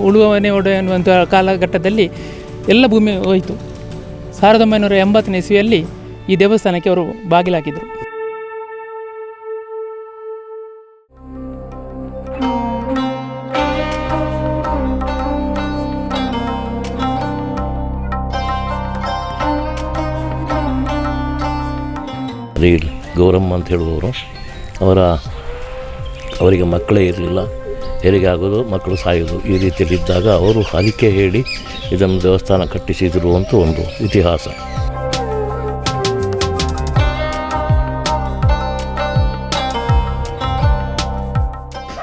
ಉಳುವವನೇ ಒಡೆ ಎನ್ನುವಂಥ ಕಾಲಘಟ್ಟದಲ್ಲಿ ಎಲ್ಲ ಭೂಮಿ ಹೋಯಿತು. ಸಾವಿರದ ಒಂಬೈನೂರ ಎಂಬತ್ತನೇ ಇಸ್ವಿಯಲ್ಲಿ ಈ ದೇವಸ್ಥಾನಕ್ಕೆ ಅವರು ಬಾಗಿಲಾಕಿದರು ಗೌರಮ್ಮ ಅಂತ ಹೇಳುವವರು. ಅವರ ಅವರಿಗೆ ಮಕ್ಕಳೇ ಇರಲಿಲ್ಲ. ಹೆರಿಗೆ ಆಗೋದು ಮಕ್ಕಳು ಸಾಯೋದು ಈ ರೀತಿಯಲ್ಲಿ ಇದ್ದಾಗ ಅವರು ಅದಕ್ಕೆ ಹೇಳಿ ಇದನ್ನು ದೇವಸ್ಥಾನ ಕಟ್ಟಿಸಿದರು ಅಂತ ಒಂದು ಇತಿಹಾಸ.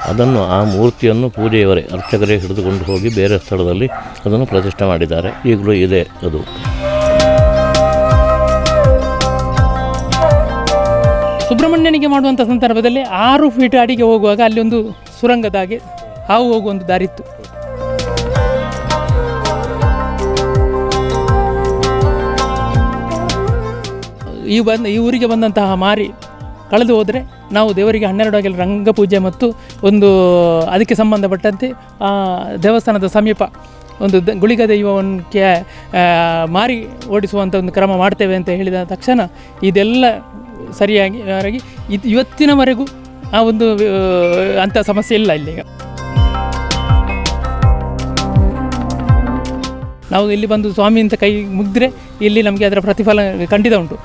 ಅದನ್ನು ಆ ಮೂರ್ತಿಯನ್ನು ಪೂಜೆಯವರೇ ಅರ್ಚಕರೇ ಹಿಡಿದುಕೊಂಡು ಹೋಗಿ ಬೇರೆ ಸ್ಥಳದಲ್ಲಿ ಅದನ್ನು ಪ್ರತಿಷ್ಠೆ ಮಾಡಿದ್ದಾರೆ. ಈಗಲೂ ಇದೆ ಅದು. ಸುಬ್ರಹ್ಮಣ್ಯನಿಗೆ ಮಾಡುವಂಥ ಸಂದರ್ಭದಲ್ಲಿ ಆರು ಫೀಟ್ ಅಡಿಗೆ ಹೋಗುವಾಗ ಅಲ್ಲಿ ಒಂದು ಸುರಂಗದ ಹಾಗೆ ಹಾವು ಹೋಗುವ ಒಂದು ದಾರಿ ಇತ್ತು ಈ ಬಂದ, ಈ ಊರಿಗೆ ಬಂದಂತಹ ಮಾರಿ ಕಳೆದು ಹೋದರೆ ನಾವು ದೇವರಿಗೆ ಹನ್ನೆರಡು ರಂಗ ಪೂಜೆ ಮತ್ತು ಒಂದು ಅದಕ್ಕೆ ಸಂಬಂಧಪಟ್ಟಂತೆ ಆ ದೇವಸ್ಥಾನದ ಸಮೀಪ ಒಂದು ದ, ಗುಳಿಗ ದೈವಕ್ಕೆ ಮಾರಿ ಓಡಿಸುವಂಥ ಒಂದು ಕ್ರಮ ಮಾಡ್ತೇವೆ ಅಂತ ಹೇಳಿದ ತಕ್ಷಣ ಇದೆಲ್ಲ ಸರಿಯಾಗಿ ಇವತ್ತಿನವರೆಗೂ ಆ ಒಂದು ಅಂಥ ಸಮಸ್ಯೆ ಇಲ್ಲ ಇಲ್ಲಿಗ ನಾವು ಇಲ್ಲಿ ಬಂದು ಸ್ವಾಮಿ ಅಂತ ಕೈ ಮುಗಿದ್ರೆ ಇಲ್ಲಿ ನಮಗೆ ಅದರ ಪ್ರತಿಫಲ ಖಂಡಿತ ಉಂಟು.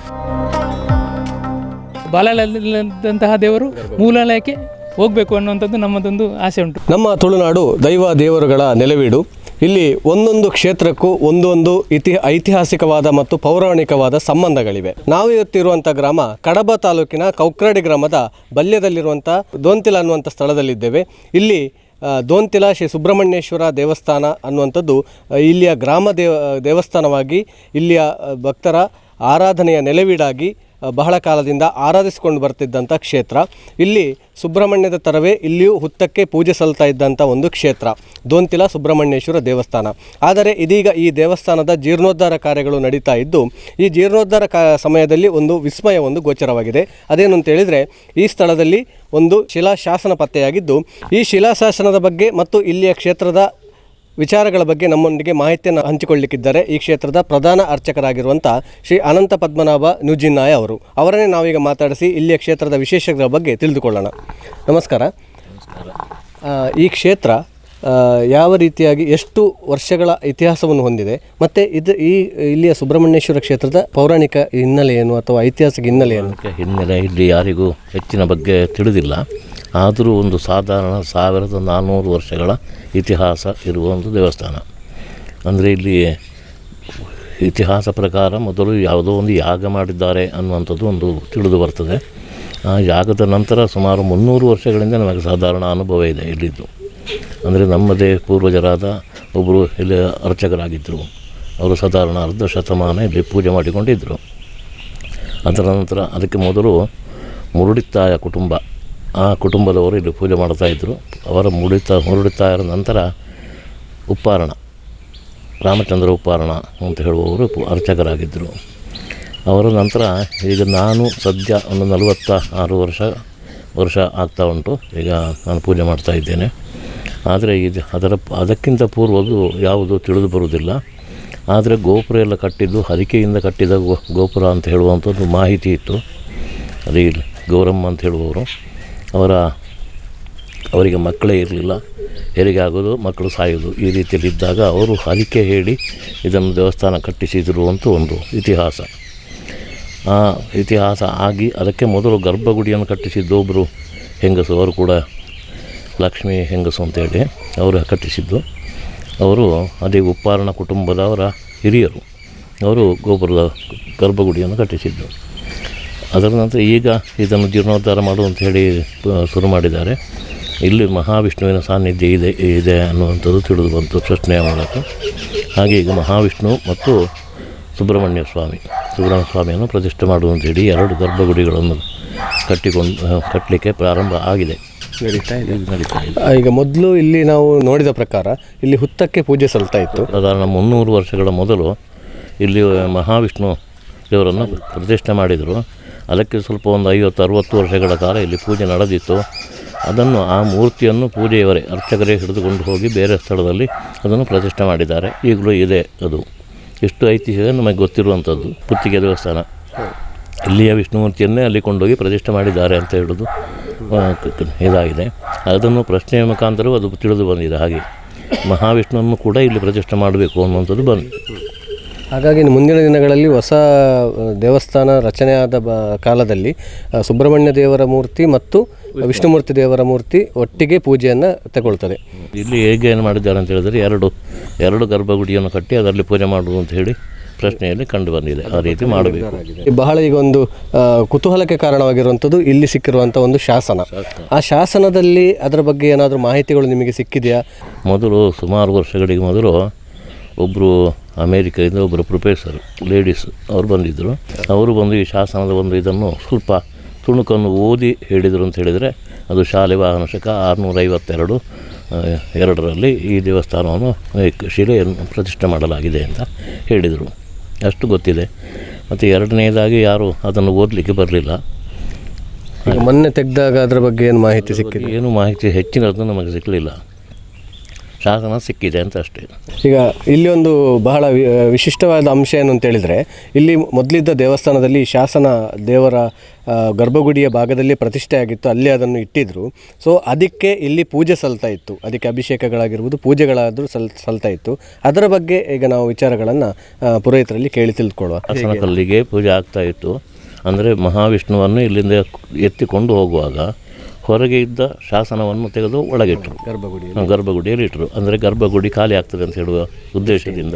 ಬಾಲಲಂತಹ ದೇವರು ಮೂಲಾಲಯಕ್ಕೆ ಹೋಗಬೇಕು ಅನ್ನುವಂಥದ್ದು ನಮ್ಮದೊಂದು ಆಸೆ ಉಂಟು. ನಮ್ಮ ತುಳುನಾಡು ದೈವ ದೇವರುಗಳ ನೆಲೆವೀಡು. ಇಲ್ಲಿ ಒಂದೊಂದು ಕ್ಷೇತ್ರಕ್ಕೂ ಒಂದೊಂದು ಇತಿ ಐತಿಹಾಸಿಕವಾದ ಮತ್ತು ಪೌರಾಣಿಕವಾದ ಸಂಬಂಧಗಳಿವೆ. ನಾವು ಇವತ್ತಿರುವಂಥ ಗ್ರಾಮ ಕಡಬ ತಾಲೂಕಿನ ಕೌಕ್ರಾಡಿ ಗ್ರಾಮದ ಬಲ್ಯದಲ್ಲಿರುವಂಥ ದೋಂತಿಲ ಅನ್ನುವಂಥ ಸ್ಥಳದಲ್ಲಿದ್ದೇವೆ. ಇಲ್ಲಿ ದೋಂತಿಲ ಶ್ರೀ ಸುಬ್ರಹ್ಮಣ್ಯೇಶ್ವರ ದೇವಸ್ಥಾನ ಅನ್ನುವಂಥದ್ದು ಇಲ್ಲಿಯ ಗ್ರಾಮ ದೇವ, ದೇವಸ್ಥಾನವಾಗಿ ಇಲ್ಲಿಯ ಭಕ್ತರ ಆರಾಧನೆಯ ನೆಲೆವೀಡಾಗಿ ಬಹಳ ಕಾಲದಿಂದ ಆರಾಧಿಸಿಕೊಂಡು ಬರ್ತಿದ್ದಂಥ ಕ್ಷೇತ್ರ. ಇಲ್ಲಿ ಸುಬ್ರಹ್ಮಣ್ಯದ ತರವೇ ಇಲ್ಲಿಯೂ ಹುತ್ತಕ್ಕೆ ಪೂಜೆ ಸಲ್ತಾ ಇದ್ದಂಥ ಒಂದು ಕ್ಷೇತ್ರ, ದೋಂತಿಲ ಸುಬ್ರಹ್ಮಣ್ಯೇಶ್ವರ ದೇವಸ್ಥಾನ. ಆದರೆ ಇದೀಗ ಈ ದೇವಸ್ಥಾನದ ಜೀರ್ಣೋದ್ಧಾರ ಕಾರ್ಯಗಳು ನಡೀತಾ ಇದ್ದು, ಈ ಜೀರ್ಣೋದ್ಧಾರ ಸಮಯದಲ್ಲಿ ಒಂದು ವಿಸ್ಮಯ, ಒಂದು ಗೋಚರವಾಗಿದೆ. ಅದೇನು ಅಂತ ಹೇಳಿದರೆ ಈ ಸ್ಥಳದಲ್ಲಿ ಒಂದು ಶಿಲಾಶಾಸನ ಪತ್ತೆಯಾಗಿದ್ದು, ಈ ಶಿಲಾಶಾಸನದ ಬಗ್ಗೆ ಮತ್ತು ಇಲ್ಲಿಯ ಕ್ಷೇತ್ರದ ವಿಚಾರಗಳ ಬಗ್ಗೆ ನಮ್ಮೊಂದಿಗೆ ಮಾಹಿತಿಯನ್ನು ಹಂಚಿಕೊಳ್ಳಿಕ್ಕಿದ್ದಾರೆ ಈ ಕ್ಷೇತ್ರದ ಪ್ರಧಾನ ಅರ್ಚಕರಾಗಿರುವಂಥ ಶ್ರೀ ಅನಂತ ಪದ್ಮನಾಭ ನುಜಿನ್ನಾಯ ಅವರು. ಅವರನ್ನೇ ನಾವೀಗ ಮಾತಾಡಿಸಿ ಇಲ್ಲಿಯ ಕ್ಷೇತ್ರದ ವಿಶೇಷಗಳ ಬಗ್ಗೆ ತಿಳಿದುಕೊಳ್ಳೋಣ. ನಮಸ್ಕಾರ. ಈ ಕ್ಷೇತ್ರ ಯಾವ ರೀತಿಯಾಗಿ ಎಷ್ಟು ವರ್ಷಗಳ ಇತಿಹಾಸವನ್ನು ಹೊಂದಿದೆ ಮತ್ತು ಇದು ಈ ಇಲ್ಲಿಯ ಸುಬ್ರಹ್ಮಣ್ಯೇಶ್ವರ ಕ್ಷೇತ್ರದ ಪೌರಾಣಿಕ ಹಿನ್ನೆಲೆಯನ್ನು ಅಥವಾ ಐತಿಹಾಸಿಕ ಹಿನ್ನೆಲೆಯನ್ನು ಹಿನ್ನೆಲೆ ಇಲ್ಲಿ ಯಾರಿಗೂ ಹೆಚ್ಚಿನ ಬಗ್ಗೆ ತಿಳಿದಿಲ್ಲ. ಆದರೂ ಒಂದು ಸಾಧಾರಣ ಸಾವಿರದ ನಾನ್ನೂರು ವರ್ಷಗಳ ಇತಿಹಾಸ ಇರುವ ಒಂದು ದೇವಸ್ಥಾನ. ಅಂದರೆ ಇಲ್ಲಿ ಇತಿಹಾಸ ಪ್ರಕಾರ ಮೊದಲು ಯಾವುದೋ ಒಂದು ಯಾಗ ಮಾಡಿದ್ದಾರೆ ಅನ್ನುವಂಥದ್ದು ಒಂದು ತಿಳಿದು ಬರ್ತದೆ. ಆ ಯಾಗದ ನಂತರ ಸುಮಾರು ಮುನ್ನೂರು ವರ್ಷಗಳಿಂದ ನಮಗೆ ಸಾಧಾರಣ ಅನುಭವ ಇದೆ ಇಲ್ಲಿದ್ದು. ಅಂದರೆ ನಮ್ಮದೇ ಪೂರ್ವಜರಾದ ಒಬ್ಬರು ಇಲ್ಲಿ ಅರ್ಚಕರಾಗಿದ್ದರು ಅವರು ಸಾಧಾರಣ ಅರ್ಧ ಶತಮಾನ ಇಲ್ಲಿ ಪೂಜೆ ಮಾಡಿಕೊಂಡಿದ್ದರು ಅದರ ನಂತರ ಅದಕ್ಕೆ ಮೊದಲು ಮುರುಡಿತ್ತಾಯ ಕುಟುಂಬ ಆ ಕುಟುಂಬದವರು ಇಲ್ಲಿ ಪೂಜೆ ಮಾಡ್ತಾಯಿದ್ರು ಅವರ ಮುಡಿತ ಹೊರಡುತ್ತಾ ಇರೋ ನಂತರ ಉಪ್ಪಾರಣ, ರಾಮಚಂದ್ರ ಉಪ್ಪಾರಣ ಅಂತ ಹೇಳುವವರು ಅರ್ಚಕರಾಗಿದ್ದರು ಅವರ ನಂತರ ಈಗ ನಾನು ಸದ್ಯ ಒಂದು ನಲವತ್ತ ಆರು ವರ್ಷ ವರ್ಷ ಆಗ್ತಾ ಉಂಟು. ಈಗ ನಾನು ಪೂಜೆ ಮಾಡ್ತಾ ಇದ್ದೇನೆ. ಆದರೆ ಇದು ಅದರ ಅದಕ್ಕಿಂತ ಪೂರ್ವದು ಯಾವುದು ತಿಳಿದು ಬರುವುದಿಲ್ಲ. ಆದರೆ ಗೋಪುರ ಎಲ್ಲ ಕಟ್ಟಿದ್ದು ಹರಿಕೆಯಿಂದ ಕಟ್ಟಿದ ಗೋಪುರ ಅಂತ ಹೇಳುವಂಥದ್ದು ಮಾಹಿತಿ ಇತ್ತು. ಅದೇ ಗೌರಮ್ಮ ಅಂತ ಹೇಳುವವರು. ಅವರ, ಅವರಿಗೆ ಮಕ್ಕಳೇ ಇರಲಿಲ್ಲ. ಹೆರಿಗೆ ಆಗೋದು ಮಕ್ಕಳು ಸಾಯೋದು ಈ ರೀತಿಯಲ್ಲಿ ಇದ್ದಾಗ ಅವರು ಹಲಿಕೆ ಹೇಳಿ ಇದನ್ನು ದೇವಸ್ಥಾನ ಕಟ್ಟಿಸಿದರು ಅಂತ ಒಂದು ಇತಿಹಾಸ. ಆ ಇತಿಹಾಸ ಆಗಿ ಅದಕ್ಕೆ ಮೊದಲು ಗರ್ಭಗುಡಿಯನ್ನು ಕಟ್ಟಿಸಿದ್ದು ಒಬ್ಬರು ಹೆಂಗಸು, ಅವರು ಕೂಡ ಲಕ್ಷ್ಮೀ ಹೆಂಗಸು ಅಂತೇಳಿ ಅವರು ಕಟ್ಟಿಸಿದ್ದು. ಅವರು ಅದೇ ಉಪ್ಪಾರಣ ಕುಟುಂಬದವರ ಹಿರಿಯರು. ಅವರು ಗೋಪುರದ ಗರ್ಭಗುಡಿಯನ್ನು ಕಟ್ಟಿಸಿದ್ದು. ಅದರ ನಂತರ ಈಗ ಇದನ್ನು ಜೀರ್ಣೋದ್ಧಾರ ಮಾಡು ಅಂತ ಹೇಳಿ ಶುರು ಮಾಡಿದ್ದಾರೆ. ಇಲ್ಲಿ ಮಹಾವಿಷ್ಣುವಿನ ಸಾನ್ನಿಧ್ಯ ಇದೆ ಇದೆ ಅನ್ನುವಂಥದ್ದು ತಿಳಿದು ಬಂತು ಪ್ರಶ್ನೆಯ ಮೂಲಕ. ಹಾಗೆ ಈಗ ಮಹಾವಿಷ್ಣು ಮತ್ತು ಸುಬ್ರಹ್ಮಣ್ಯ ಸ್ವಾಮಿ ಸುಬ್ರಹ್ಮಣ್ಯ ಸ್ವಾಮಿಯನ್ನು ಪ್ರತಿಷ್ಠೆ ಮಾಡುವಂಥೇಳಿ ಎರಡು ಗರ್ಭಗುಡಿಗಳನ್ನು ಕಟ್ಟಿಕೊಂಡು ಕಟ್ಟಲಿಕ್ಕೆ ಪ್ರಾರಂಭ ಆಗಿದೆ. ನಡೀತಾ ಇದೆ. ಇದು ನಡೀತಾ ಇದೆ. ಈಗ ಮೊದಲು ಇಲ್ಲಿ ನಾವು ನೋಡಿದ ಪ್ರಕಾರ ಇಲ್ಲಿ ಹುತ್ತಕ್ಕೆ ಪೂಜೆ ಸಲ್ತಾ ಇತ್ತು. ಸಾಧಾರಣ ಮುನ್ನೂರು ವರ್ಷಗಳ ಮೊದಲು ಇಲ್ಲಿ ಮಹಾವಿಷ್ಣು ದೇವರನ್ನು ಪ್ರತಿಷ್ಠೆ ಮಾಡಿದರು. ಅದಕ್ಕೆ ಸ್ವಲ್ಪ ಒಂದು ಐವತ್ತು, ಅರುವತ್ತು ವರ್ಷಗಳ ಕಾಲ ಇಲ್ಲಿ ಪೂಜೆ ನಡೆದಿತ್ತು. ಅದನ್ನು ಆ ಮೂರ್ತಿಯನ್ನು ಪೂಜೆಯವರೇ, ಅರ್ಚಕರೇ ಹಿಡಿದುಕೊಂಡು ಹೋಗಿ ಬೇರೆ ಸ್ಥಳದಲ್ಲಿ ಅದನ್ನು ಪ್ರತಿಷ್ಠೆ ಮಾಡಿದ್ದಾರೆ. ಈಗಲೂ ಇದೆ ಅದು. ಎಷ್ಟು ಐತಿಹ್ಯ ನಮಗೆ ಗೊತ್ತಿರುವಂಥದ್ದು. ಪುತ್ತಿಗೆ ದೇವಸ್ಥಾನ. ಇಲ್ಲಿಯ ವಿಷ್ಣುಮೂರ್ತಿಯನ್ನೇ ಅಲ್ಲಿ ಕೊಂಡೋಗಿ ಪ್ರತಿಷ್ಠೆ ಮಾಡಿದ್ದಾರೆ ಅಂತ ಹೇಳೋದು ಇದಾಗಿದೆ. ಅದನ್ನು ಪ್ರಶ್ನೆಯ ಮುಖಾಂತರವೂ ಅದು ತಿಳಿದು ಬಂದಿದೆ ಹಾಗೆ. ಮಹಾವಿಷ್ಣುವನ್ನು ಕೂಡ ಇಲ್ಲಿ ಪ್ರತಿಷ್ಠೆ ಮಾಡಬೇಕು ಅನ್ನುವಂಥದ್ದು ಬಂದಿದೆ. ಹಾಗಾಗಿ ಮುಂದಿನ ದಿನಗಳಲ್ಲಿ ಹೊಸ ದೇವಸ್ಥಾನ ರಚನೆಯಾದ ಬ ಕಾಲದಲ್ಲಿ ಸುಬ್ರಹ್ಮಣ್ಯ ದೇವರ ಮೂರ್ತಿ ಮತ್ತು ವಿಷ್ಣುಮೂರ್ತಿ ದೇವರ ಮೂರ್ತಿ ಒಟ್ಟಿಗೆ ಪೂಜೆಯನ್ನು ತಗೊಳ್ತಾರೆ ಇಲ್ಲಿ ಹೇಗೆ ಏನು ಮಾಡಿದ್ದಾರೆ ಅಂತ ಹೇಳಿದರೆ ಎರಡು ಎರಡು ಗರ್ಭಗುಡಿಯನ್ನು ಕಟ್ಟಿ ಅದರಲ್ಲಿ ಪೂಜೆ ಮಾಡುವುದು ಅಂತ ಹೇಳಿ ಪ್ರಶ್ನೆಯಲ್ಲಿ ಕಂಡು ಬಂದಿದೆ. ಆ ರೀತಿ ಮಾಡಬೇಕು. ಬಹಳ ಈಗ ಒಂದು ಕುತೂಹಲಕ್ಕೆ ಕಾರಣವಾಗಿರುವಂಥದ್ದು ಇಲ್ಲಿ ಸಿಕ್ಕಿರುವಂಥ ಒಂದು ಶಾಸನ. ಆ ಶಾಸನದಲ್ಲಿ ಅದರ ಬಗ್ಗೆ ಏನಾದರೂ ಮಾಹಿತಿಗಳು ನಿಮಗೆ ಸಿಕ್ಕಿದೆಯಾ? ಮೊದಲು ಸುಮಾರು ವರ್ಷಗಳಿಗೆ ಮೊದಲು ಒಬ್ಬರು ಅಮೇರಿಕದಿಂದ ಒಬ್ಬರು ಪ್ರೊಫೆಸರ್ ಲೇಡೀಸ್ ಅವರು ಬಂದಿದ್ದರು ಅವರು ಬಂದು ಈ ಶಾಸನದ ಒಂದು ಇದನ್ನು ಸ್ವಲ್ಪ ತುಣುಕನ್ನು ಓದಿ ಹೇಳಿದರು ಅಂತ ಹೇಳಿದರೆ ಅದು ಶಾಲೆ ವಾಹನ ಶಕ ಆರುನೂರೈವತ್ತೆರಡು ಎರಡರಲ್ಲಿ ಈ ದೇವಸ್ಥಾನವನ್ನು ಶಿಲೆಯನ್ನು ಪ್ರತಿಷ್ಠೆ ಮಾಡಲಾಗಿದೆ ಅಂತ ಹೇಳಿದರು. ಅಷ್ಟು ಗೊತ್ತಿದೆ. ಮತ್ತು ಎರಡನೇದಾಗಿ ಯಾರು ಅದನ್ನು ಓದಲಿಕ್ಕೆ ಬರಲಿಲ್ಲ. ಮೊನ್ನೆ ತೆಗೆದಾಗ ಅದರ ಬಗ್ಗೆ ಏನು ಮಾಹಿತಿ ಸಿಕ್ಕಿದೆ? ಏನು ಮಾಹಿತಿ ಹೆಚ್ಚಿನದ್ದು ನಮಗೆ ಸಿಕ್ಕಲಿಲ್ಲ ಶಾಸನ ಸಿಕ್ಕಿದೆ ಅಂತ ಅಷ್ಟೇ. ಈಗ ಇಲ್ಲಿ ಒಂದು ಬಹಳ ವಿ- ವಿಶಿಷ್ಟವಾದ ಅಂಶ ಏನು ಅಂತ ಹೇಳಿದರೆ ಇಲ್ಲಿ ಮೊದಲಿದ್ದ ದೇವಸ್ಥಾನದಲ್ಲಿ ಶಾಸನ ದೇವರ ಗರ್ಭಗುಡಿಯ ಭಾಗದಲ್ಲಿ ಪ್ರತಿಷ್ಠೆ ಆಗಿತ್ತು ಅಲ್ಲಿ ಅದನ್ನು ಇಟ್ಟಿದ್ರು. ಸೊ ಅದಕ್ಕೆ ಇಲ್ಲಿ ಪೂಜೆ ಸಲ್ತಾ ಇತ್ತು. ಅದಕ್ಕೆ ಅಭಿಷೇಕಗಳಾಗಿರ್ಬೋದು ಪೂಜೆಗಳಾದರೂ ಸಲ್ ಸಲ್ತಾ ಇತ್ತು. ಅದರ ಬಗ್ಗೆ ಈಗ ನಾವು ವಿಚಾರಗಳನ್ನು ಪುರೋಹಿತರಲ್ಲಿ ಕೇಳಿ ತಿಳ್ಕೊಳ್ಳುವ ಶಾಸನ ಕಲ್ಲಿಗೆ ಪೂಜೆ ಆಗ್ತಾ ಇತ್ತು. ಅಂದರೆ ಮಹಾವಿಷ್ಣುವನ್ನು ಇಲ್ಲಿಂದ ಎತ್ತಿಕೊಂಡು ಹೋಗುವಾಗ ಹೊರಗೆ ಇದ್ದ ಶಾಸನವನ್ನು ತೆಗೆದು ಒಳಗಿಟ್ಟರು ಗರ್ಭಗುಡಿ ಗರ್ಭಗುಡಿಯಲ್ಲಿ ಇಟ್ಟರು ಅಂದರೆ ಗರ್ಭಗುಡಿ ಖಾಲಿ ಆಗ್ತದೆ ಅಂತ ಹೇಳುವ ಉದ್ದೇಶದಿಂದ.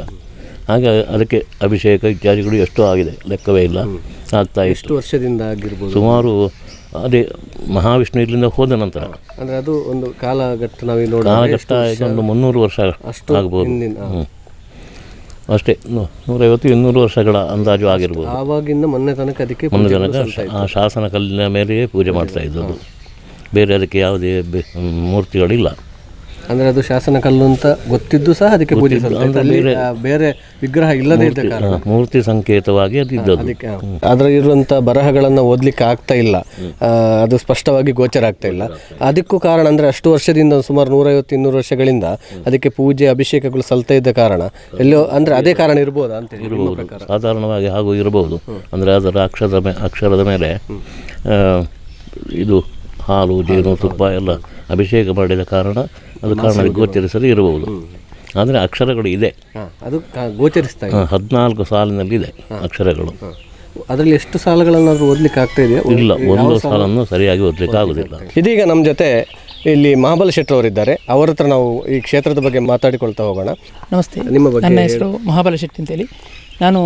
ಹಾಗೆ ಅದಕ್ಕೆ ಅಭಿಷೇಕ ಇತ್ಯಾದಿಗಳು ಎಷ್ಟೋ ಆಗಿದೆ. ಲೆಕ್ಕವೇ ಇಲ್ಲ. ಆಗ್ತಾ ಎಷ್ಟು ವರ್ಷದಿಂದ ಆಗಿರ್ಬೋದು? ಸುಮಾರು ಅದೇ ಮಹಾವಿಷ್ಣು ಇಲ್ಲಿಂದ ಹೋದ ನಂತರ. ಅಂದರೆ ಅದು ಒಂದು ಕಾಲಘಟ್ಟ ನಾವು ನೋಡಿ ಕಾಲಘಟ್ಟ ಒಂದು ಮುನ್ನೂರು ವರ್ಷ ಅಷ್ಟು ಆಗ್ಬೋದು. ಅಷ್ಟೇ ನೂರೈವತ್ತು ಇನ್ನೂರು ವರ್ಷಗಳ ಅಂದಾಜು ಆಗಿರ್ಬೋದು. ಆವಾಗಿಂದ ಮೊನ್ನೆ ತನಕ ಅದಕ್ಕೆ ಮೊನ್ನೆ ತನಕ ಆ ಶಾಸನ ಕಲ್ಲಿನ ಮೇಲೆಯೇ ಪೂಜೆ ಮಾಡ್ತಾ ಇದ್ದದ್ದು. ಬೇರೆ ಅದಕ್ಕೆ ಯಾವುದೇ ಬೆ- ಮೂರ್ತಿಗಳಿಲ್ಲ. ಅಂದ್ರೆ ಅದು ಶಾಸನ ಕಲ್ಲು ಅಂತ ಗೊತ್ತಿದ್ದು ಸಹ ಅದಕ್ಕೆ ಪೂಜೆ. ಅಲ್ಲಿ ಆ, ಬೇರೆ ವಿಗ್ರಹ ಇಲ್ಲದೇ ಇದ್ದ ಕಾರಣ. ಆ, ಮೂರ್ತಿ ಸಂಕೇತವಾಗಿ ಅದು ಇದ್ದದ್ದು. ಅದಕ್ಕೆ ಅದರ ಇರುವಂಥ ಬರಹಗಳನ್ನು ಓದಲಿಕ್ಕೆ ಆಗ್ತಾ ಇಲ್ಲ. ಆ, ಅದು ಸ್ಪಷ್ಟವಾಗಿ ಗೋಚರ ಆಗ್ತಾ ಇಲ್ಲ. ಅದಕ್ಕೂ ಕಾರಣ ಅಂದರೆ ಅಷ್ಟು ವರ್ಷದಿಂದ ಸುಮಾರು ನೂರೈವತ್ತು ಇನ್ನೂರು ವರ್ಷಗಳಿಂದ ಅದಕ್ಕೆ ಪೂಜೆ ಅಭಿಷೇಕಗಳು ಸಲ್ತಾ ಇದ್ದ ಕಾರಣ. ಎಲ್ಲೋ ಅಂದರೆ ಅದೇ ಕಾರಣ ಇರ್ಬೋದಾ ಅಂತ ನಿಮ್ಮ ಪ್ರಕಾರ? ಸಾಧಾರಣವಾಗಿ ಹಾಗೂ ಇರಬಹುದು ಅಂದರೆ ಅದರ ಅಕ್ಷರದ ಮೇ ಅಕ್ಷರದ ಮೇಲೆ ಆ, ಇದು ಹಾಲು ಜೇನು ತುಪ್ಪ ಎಲ್ಲ ಅಭಿಷೇಕ ಮಾಡಿದ ಕಾರಣ ಅದು ಕಾರಣ ಗೋಚರಿಸಲು ಇರಬಹುದು. ಆದರೆ ಅಕ್ಷರಗಳು ಇದೆ. ಅದು ಗೋಚರಿಸ್ತಾ ಇದೆ. ಹದಿನಾಲ್ಕು ಸಾಲಿನಲ್ಲಿ ಇದೆ ಅಕ್ಷರಗಳು. ಅದರಲ್ಲಿ ಎಷ್ಟು ಸಾಲುಗಳನ್ನಾದ್ರೂ ಓದ್ಲಿಕ್ಕೆ ಆಗ್ತಾ ಇದೆಯಾ? ಇಲ್ಲ ಒಂದು ಸಾಲನ್ನು ಸರಿಯಾಗಿ ಓದಲಿಕ್ಕೆ ಆಗುದಿಲ್ಲ. ಇದೀಗ ನಮ್ಮ ಜೊತೆ ಇಲ್ಲಿ ಮಹಾಬಲ ಶೆಟ್ಟರ್ ಅವರಿದ್ದಾರೆ ಅವರ ಹತ್ರ ನಾವು ಈ ಕ್ಷೇತ್ರದ ಬಗ್ಗೆ ಮಾತಾಡಿಕೊಳ್ತಾ ಹೋಗೋಣ. ನಮಸ್ತೆ. ನಿಮ್ಮ ಬಗ್ಗೆ ನನ್ನ ಹೆಸರು ಮಹಾಬಲ ಶೆಟ್ಟಿ ಅಂತೇಳಿ. ನಾನು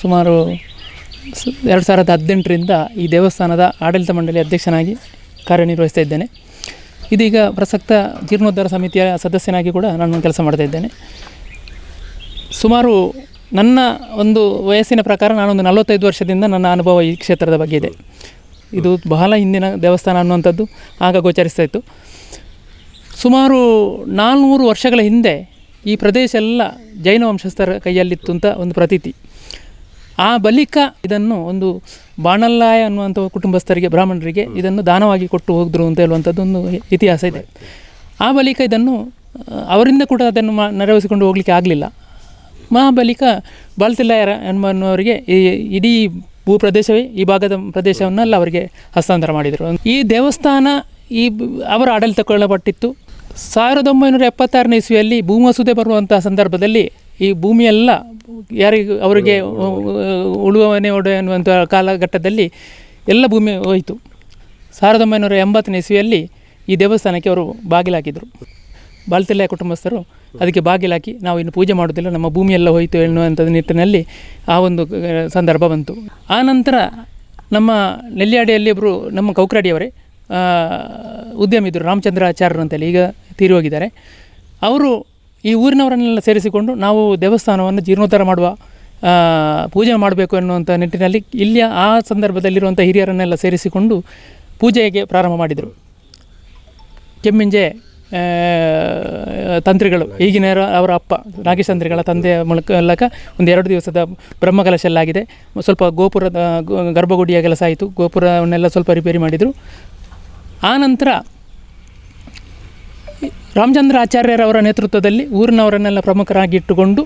ಸುಮಾರು ಎರಡು ಸಾವಿರದ ಹದಿನೆಂಟರಿಂದ ಈ ದೇವಸ್ಥಾನದ ಆಡಳಿತ ಮಂಡಳಿ ಅಧ್ಯಕ್ಷನಾಗಿ ಕಾರ್ಯನಿರ್ವಹಿಸ್ತಾ ಇದ್ದೇನೆ. ಇದೀಗ ಪ್ರಸಕ್ತ ಜೀರ್ಣೋದ್ಧಾರ ಸಮಿತಿಯ ಸದಸ್ಯನಾಗಿ ಕೂಡ ನಾನು ಕೆಲಸ ಮಾಡ್ತಾ ಇದ್ದೇನೆ. ಸುಮಾರು ನನ್ನ ಒಂದು ವಯಸ್ಸಿನ ಪ್ರಕಾರ ನಾನೊಂದು ನಲವತ್ತೈದು ವರ್ಷದಿಂದ ನನ್ನ ಅನುಭವ ಈ ಕ್ಷೇತ್ರದ ಬಗ್ಗೆ ಇದೆ. ಇದು ಬಹಳ ಹಿಂದಿನ ದೇವಸ್ಥಾನ ಅನ್ನುವಂಥದ್ದು ಆಗ ಗೋಚರಿಸ್ತಾ ಇತ್ತು. ಸುಮಾರು ನಾಲ್ನೂರು ವರ್ಷಗಳ ಹಿಂದೆ ಈ ಪ್ರದೇಶ ಎಲ್ಲ ಜೈನ ವಂಶಸ್ಥರ ಕೈಯಲ್ಲಿತ್ತು ಅಂತ ಒಂದು ಪ್ರತೀತಿ. ಆ ಬಳಿಕ ಇದನ್ನು ಒಂದು ಬಾಣಲ್ಲಾಯ ಅನ್ನುವಂಥ ಕುಟುಂಬಸ್ಥರಿಗೆ ಬ್ರಾಹ್ಮಣರಿಗೆ ಇದನ್ನು ದಾನವಾಗಿ ಕೊಟ್ಟು ಹೋಗಿದ್ರು ಅಂತ ಹೇಳುವಂಥದ್ದು ಒಂದು ಇತಿಹಾಸ ಇದೆ. ಆ ಬಳಿಕ ಇದನ್ನು ಅವರಿಂದ ಕೂಡ ಅದನ್ನು ಮಾ ನೆರವೇರಿಸಿಕೊಂಡು ಹೋಗಲಿಕ್ಕೆ ಆಗಲಿಲ್ಲ. ಮಾ ಬಳಿಕ ಬಾಳ್ತಿಲ್ಲಾಯರ ಎನ್ನುವವರಿಗೆ ಈ ಇಡೀ ಭೂ ಪ್ರದೇಶವೇ ಈ ಭಾಗದ ಪ್ರದೇಶವನ್ನೆಲ್ಲ ಅವರಿಗೆ ಹಸ್ತಾಂತರ ಮಾಡಿದರು. ಈ ದೇವಸ್ಥಾನ ಈ ಅವರ ಆಡಳಿತಕ್ಕೊಳಪಟ್ಟಿತ್ತು. ಸಾವಿರದ ಒಂಬೈನೂರ ಎಪ್ಪತ್ತಾರನೇ ಇಸ್ವಿಯಲ್ಲಿ ಭೂಮಸೂದೆ ಬರುವಂಥ ಸಂದರ್ಭದಲ್ಲಿ ಈ ಭೂಮಿಯೆಲ್ಲ ಯಾರಿಗೂ ಅವರಿಗೆ ಉಳುವವನೇ ಒಡೆ ಅನ್ನುವಂಥ ಕಾಲಘಟ್ಟದಲ್ಲಿ ಎಲ್ಲ ಭೂಮಿ ಹೋಯಿತು. ಸಾವಿರದ ಒಂಬೈನೂರ ಎಂಬತ್ತನೇ ಇಸ್ವಿಯಲ್ಲಿ ಈ ದೇವಸ್ಥಾನಕ್ಕೆ ಅವರು ಬಾಗಿಲಾಕಿದರು ಬಾಳ್ತಿಲ್ಲ ಕುಟುಂಬಸ್ಥರು ಅದಕ್ಕೆ ಬಾಗಿಲಾಕಿ ನಾವು ಇನ್ನು ಪೂಜೆ ಮಾಡೋದಿಲ್ಲ ನಮ್ಮ ಭೂಮಿಯೆಲ್ಲ ಹೋಯಿತು ಎನ್ನುವಂಥ ನಿಟ್ಟಿನಲ್ಲಿ ಆ ಒಂದು ಸಂದರ್ಭ ಬಂತು. ಆ ನಂತರ ನಮ್ಮ ನೆಲ್ಲಿಯಾಡಿಯಲ್ಲಿ ಒಬ್ಬರು ನಮ್ಮ ಕೌಕ್ರಾಡಿಯವರೇ ಉದ್ಯಮಿದ್ರು ರಾಮಚಂದ್ರಾಚಾರ್ಯರು ಅಂತೇಳಿ ಈಗ ತೀರಿ ಹೋಗಿದ್ದಾರೆ. ಅವರು ಈ ಊರಿನವರನ್ನೆಲ್ಲ ಸೇರಿಸಿಕೊಂಡು ನಾವು ದೇವಸ್ಥಾನವನ್ನು ಜೀರ್ಣೋದ್ಧಾರ ಮಾಡುವ ಪೂಜೆ ಮಾಡಬೇಕು ಎನ್ನುವಂಥ ನಿಟ್ಟಿನಲ್ಲಿ ಇಲ್ಲಿಯ ಆ ಸಂದರ್ಭದಲ್ಲಿರುವಂಥ ಹಿರಿಯರನ್ನೆಲ್ಲ ಸೇರಿಸಿಕೊಂಡು ಪೂಜೆಗೆ ಪ್ರಾರಂಭ ಮಾಡಿದರು. ಕೆಮ್ಮಿಂಜೆ ತಂತ್ರಿಗಳು, ಈಗಿನ ಅವರ ಅಪ್ಪ ನಾಗೇಶ್ ತಂತ್ರಿಗಳ ತಂದೆಯ ಮೂಲಕ ಒಂದು ಎರಡು ದಿವಸದ ಬ್ರಹ್ಮಕಲಶ ಎಲ್ಲ ಆಗಿದೆ ಸ್ವಲ್ಪ ಗೋಪುರದ, ಗರ್ಭಗುಡಿಯ ಕೆಲಸ ಆಯಿತು, ಗೋಪುರವನ್ನೆಲ್ಲ ಸ್ವಲ್ಪ ರಿಪೇರಿ ಮಾಡಿದರು. ಆನಂತರ ನಂತರ ರಾಮಚಂದ್ರ ಆಚಾರ್ಯರವರ ನೇತೃತ್ವದಲ್ಲಿ ಊರಿನವರನ್ನೆಲ್ಲ ಪ್ರಮುಖರಾಗಿ ಇಟ್ಟುಕೊಂಡು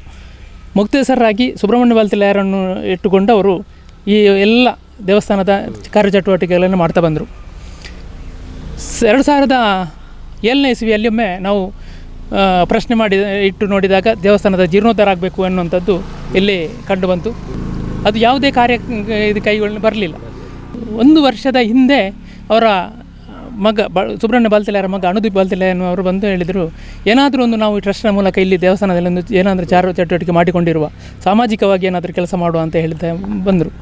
ಮುಕ್ತೇಸರಾಗಿ ಸುಬ್ರಹ್ಮಣ್ಯ ಬಾಲ್ತಿಲಾಯರನ್ನು ಇಟ್ಟುಕೊಂಡು ಅವರು ಈ ಎಲ್ಲ ದೇವಸ್ಥಾನದ ಕಾರ್ಯಚಟುವಟಿಕೆಗಳನ್ನು ಮಾಡ್ತಾ ಬಂದರು. ಎರಡು ಸಾವಿರದ ಏಳನೇ ಇಸ್ವಿಯಲ್ಲಿ ಒಮ್ಮೆ ನಾವು ಪ್ರಶ್ನೆ ಮಾಡಿ, ಇಟ್ಟು ನೋಡಿದಾಗ ದೇವಸ್ಥಾನದ ಜೀರ್ಣೋದ್ಧಾರ ಆಗಬೇಕು ಅನ್ನುವಂಥದ್ದು ಇಲ್ಲಿ ಕಂಡು ಬಂತು. ಅದು ಯಾವುದೇ ಕಾರ್ಯ, ಇದು ಕೈಗೊಳ್ಳ, ಬರಲಿಲ್ಲ. ಒಂದು ವರ್ಷದ ಹಿಂದೆ ಅವರ ಮಗ ಬ ಸುಬ್ರಹ್ಮಣ್ಯ ಬಾಲ್ತಿಲಾಯರ ಮಗ, ಅನುದೀಪ್ ಬಾಲ್ತಿಲಾಯ ಅವರು ಬಂದು ಹೇಳಿದರು, ಏನಾದರೂ ಒಂದು ನಾವು ಈ ಟ್ರಸ್ಟ್ನ ಮೂಲಕ ಇಲ್ಲಿ ದೇವಸ್ಥಾನದಲ್ಲಿ ಒಂದು ಏನಾದರೂ ಚಾರು ಚಟುವಟಿಕೆ ಮಾಡಿಕೊಂಡಿರುವ, ಸಾಮಾಜಿಕವಾಗಿ ಏನಾದರೂ ಕೆಲಸ ಮಾಡುವ ಅಂತ ಹೇಳ್ತಾ ಬಂದರು.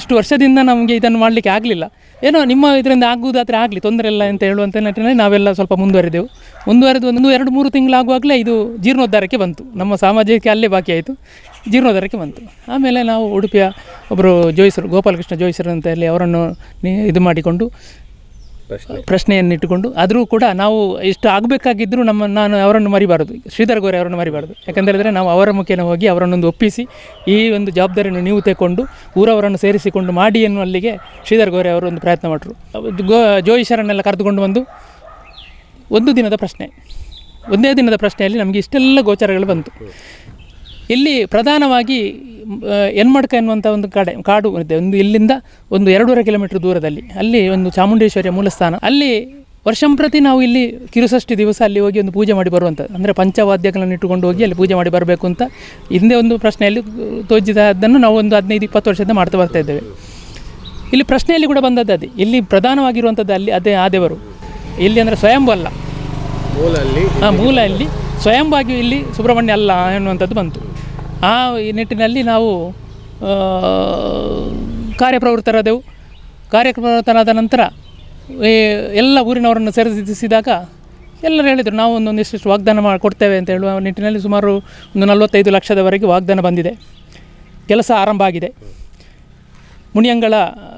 ಇಷ್ಟು ವರ್ಷದಿಂದ ನಮಗೆ ಇದನ್ನು ಮಾಡಲಿಕ್ಕೆ ಆಗಲಿಲ್ಲ. ಏನೋ ನಿಮ್ಮ ಇದರಿಂದ ಆಗುವುದಾದರೆ ಆಗಲಿ, ತೊಂದರೆ ಇಲ್ಲ ಅಂತ ಹೇಳುವಂಥ ನಿಟ್ಟಿನಲ್ಲಿ ನಾವೆಲ್ಲ ಸ್ವಲ್ಪ ಮುಂದುವರೆದೆವು. ಮುಂದುವರೆದು ಒಂದು ಎರಡು ಮೂರು ತಿಂಗಳಾಗುವಾಗಲೇ ಇದು ಜೀರ್ಣೋದ್ಧಾರಕ್ಕೆ ಬಂತು. ನಮ್ಮ ಸಾಮಾಜಿಕಕ್ಕೆ ಅಲ್ಲೇ ಬಾಕಿ ಆಯಿತು, ಜೀರ್ಣೋದ್ಧಾರಕ್ಕೆ ಬಂತು. ಆಮೇಲೆ ನಾವು ಉಡುಪಿಯ ಒಬ್ಬರು ಜೋಯಿಸರು, ಗೋಪಾಲಕೃಷ್ಣ ಜೋಯಿಸರು ಅಂತ ಹೇಳಿ ಅವರನ್ನು ಇದು ಮಾಡಿಕೊಂಡು ಪ್ರಶ್ನೆಯನ್ನು ಇಟ್ಟುಕೊಂಡು, ಆದರೂ ಕೂಡ ನಾವು ಇಷ್ಟು ಆಗಬೇಕಾಗಿದ್ದರೂ ನಮ್ಮ, ನಾನು ಅವರನ್ನು ಮರಿಬಾರದು. ಶ್ರೀಧರ್ ಗೋರೆ ಅವರನ್ನು ಮರಿಬಾರದು. ಯಾಕೆಂದರೆ ಹೇಳಿದ್ರೆ ನಾವು ಅವರ ಮುಖೇನ ಹೋಗಿ ಅವರನ್ನೊಂದು ಒಪ್ಪಿಸಿ, ಈ ಒಂದು ಜವಾಬ್ದಾರಿಯನ್ನು ನೀವು ತೆಕೊಂಡು ಊರವರನ್ನು ಸೇರಿಸಿಕೊಂಡು ಮಾಡಿ ಎನ್ನುವಲ್ಲಿಗೆ ಶ್ರೀಧರ್ ಗೋರೆ ಅವರು ಒಂದು ಪ್ರಯತ್ನ ಮಾಡಿದ್ರು ಗೋ ಜೋಯಿಷರನ್ನೆಲ್ಲ ಕರೆದುಕೊಂಡು ಬಂದು ಒಂದು ದಿನದ ಪ್ರಶ್ನೆ. ಒಂದೇ ದಿನದ ಪ್ರಶ್ನೆಯಲ್ಲಿ ನಮಗೆ ಇಷ್ಟೆಲ್ಲ ಗೋಚರಗಳು ಬಂತು. ಇಲ್ಲಿ ಪ್ರಧಾನವಾಗಿ ಎನ್ಮಡ್ಕ ಎನ್ನುವಂಥ ಒಂದು ಕಡೆ ಕಾಡು ಇದೆ. ಒಂದು ಇಲ್ಲಿಂದ ಒಂದು ಎರಡೂವರೆ ಕಿಲೋಮೀಟರ್ ದೂರದಲ್ಲಿ. ಅಲ್ಲಿ ಒಂದು ಚಾಮುಂಡೇಶ್ವರಿಯ ಮೂಲಸ್ಥಾನ. ಅಲ್ಲಿ ವರ್ಷಂಪ್ರತಿ ನಾವು ಇಲ್ಲಿ ಕಿರುಸಷ್ಟಿ ದಿವಸ ಅಲ್ಲಿ ಹೋಗಿ ಒಂದು ಪೂಜೆ ಮಾಡಿ ಬರುವಂಥದ್ದು ಅಂದರೆ ಪಂಚವಾದ್ಯಗಳನ್ನು ಇಟ್ಟುಕೊಂಡು ಹೋಗಿ ಅಲ್ಲಿ ಪೂಜೆ ಮಾಡಿ ಬರಬೇಕು ಅಂತ ಹಿಂದೆ ಒಂದು ಪ್ರಶ್ನೆಯಲ್ಲಿ ತೋಜಿದ ಅದನ್ನು ನಾವು ಒಂದು ಹದಿನೈದು ಇಪ್ಪತ್ತು ವರ್ಷದಿಂದ ಮಾಡ್ತಾ ಬರ್ತಾ ಇದ್ದೇವೆ. ಇಲ್ಲಿ ಪ್ರಶ್ನೆಯಲ್ಲಿ ಕೂಡ ಬಂದದ್ದು ಅದೇ. ಇಲ್ಲಿ ಪ್ರಧಾನವಾಗಿರುವಂಥದ್ದು ಅಲ್ಲಿ ಅದೇ ಆ ದೇವರು ಇಲ್ಲಿ ಅಂದರೆ ಸ್ವಯಂಭೂ ಅಲ್ಲ. ಮೂಲಲ್ಲಿ ಆ ಮೂಲ ಇಲ್ಲಿ ಸ್ವಯಂವಾಗಿ ಇಲ್ಲಿ ಸುಬ್ರಹ್ಮಣ್ಯ ಅಲ್ಲ ಎನ್ನುವಂಥದ್ದು ಬಂತು. ಆ ನಿಟ್ಟಿನಲ್ಲಿ ನಾವು ಕಾರ್ಯಪ್ರವೃತ್ತರಾದೆವು. ಕಾರ್ಯಪ್ರವೃತ್ತರಾದ ನಂತರ ಎಲ್ಲ ಊರಿನವರನ್ನು ಸೇರಿಸಿದಾಗ ಎಲ್ಲರೂ ಹೇಳಿದರು ನಾವು ಒಂದೊಂದು ಇಷ್ಟಿಷ್ಟು ವಾಗ್ದಾನ ಮಾಡಿ ಕೊಡ್ತೇವೆ ಅಂತ ಹೇಳುವ ನಿಟ್ಟಿನಲ್ಲಿ ಸುಮಾರು ಒಂದು ನಲವತ್ತೈದು ಲಕ್ಷದವರೆಗೆ ವಾಗ್ದಾನ ಬಂದಿದೆ. ಕೆಲಸ ಆರಂಭ ಆಗಿದೆ. ಮುನಿಯಂಗಳ,